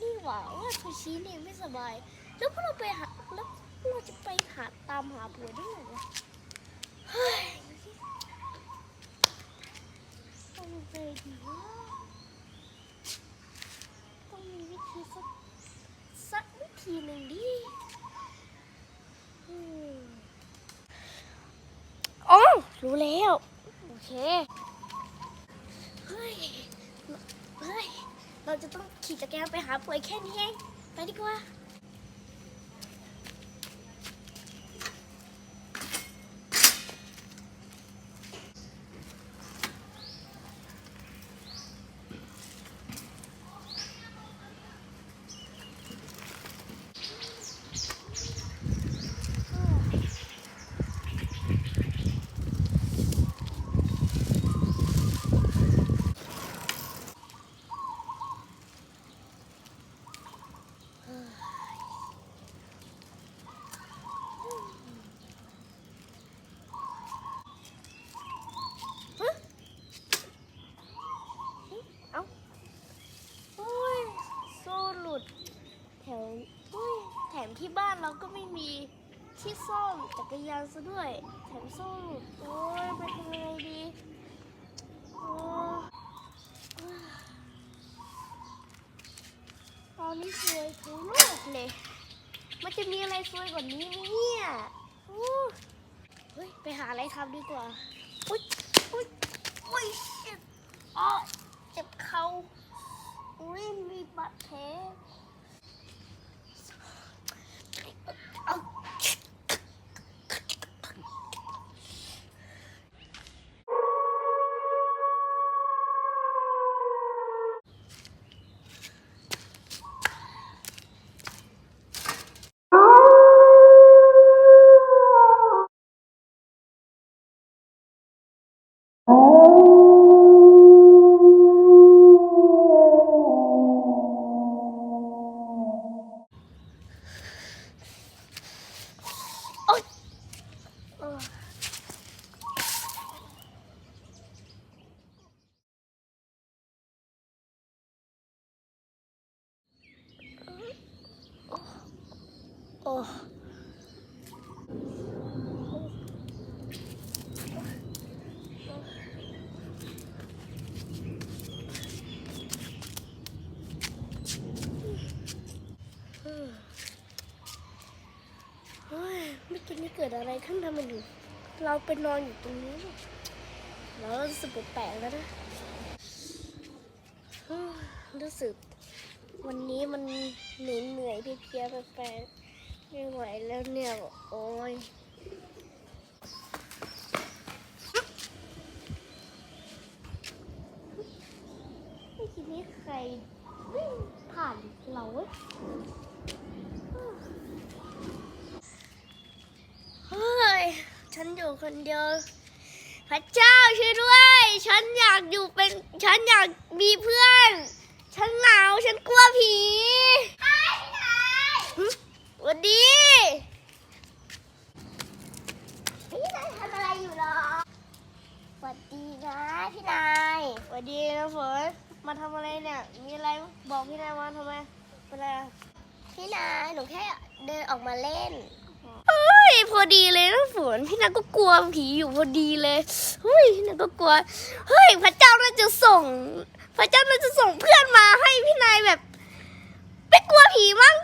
นี่หว่าว่าทูชิเนี่ยไม่สบาย แล้วพวกเราไปหาแล้วเราจะไปหาตามหาผัวได้ไงวะเฮ้ยต้องไปดีวะต้องมีวิธีสักสักวิธีหนึ่งดิอืมอ๋อรู้แล้ว โอเค เฮ้ย เฮ้ย เราจะต้องขี่จักรยานไปหาป่วยแค่นี้เองไปดีกว่า เอ้าโอ้ย โซ่หลุด แถวโอ้ยแถมที่บ้านเรา ก็ไม่มีที่ซ่อมจักรยานซะด้วย แถมโซ่หลุดโอ้ยไปทำยังไงดีโอ้ตอนนี้สวยทั้งโลกเลย มันจะมีอะไรสวยกว่านี้ไหมเนี่ยอ้เฮ้ย ไปหาอะไรทำดีกว่า อุ้ยอุ้ยอุ้ยเจ็บอ๋อเจ็บเข่า โอ้เฮ้ยเมื่อกี้นี่เกิดอะไรขึ้นทำไมถึงเราไปนอนอยู่ตรงนี้เรารู้สึกแปลกแล้วนะรู้สึกวันนี้มันเหนื่อยเพลียแปลก ไม่ไหวแล้วเนี่ย โอ้ยเมื่อกี้นี้ใครวิ่งผ่านเราเว้ยเฮ้ย ฉันอยู่คนเดียวพระเจ้าช่วยด้วย ฉันอยากอยู่เป็น ฉันอยากมีเพื่อน ฉันหนาว ฉันกลัวผีหึสวัสดีพี่นายทำอะไรอยู่หรอสวัสดีนะพี่นายส วัสดีนะฝนมาทำอะไรเนี่ย มีอะไรบอกพี่นายมาทำไมเป็นอะไรอะพี่นายหนูแค่เดินออกมาเล่นเฮ้ยพอดีเลยนะฝนพี่นายก็กลัวผีอยู่พอดีเลยเฮ้ยพี่นายก็กลัวเฮ้ยพระเจ้าน่าจะส่ง พระเจ้าน่าจะส่งเพื่อนมาให้พี่นายแบบไม่กลัวผีมั้ง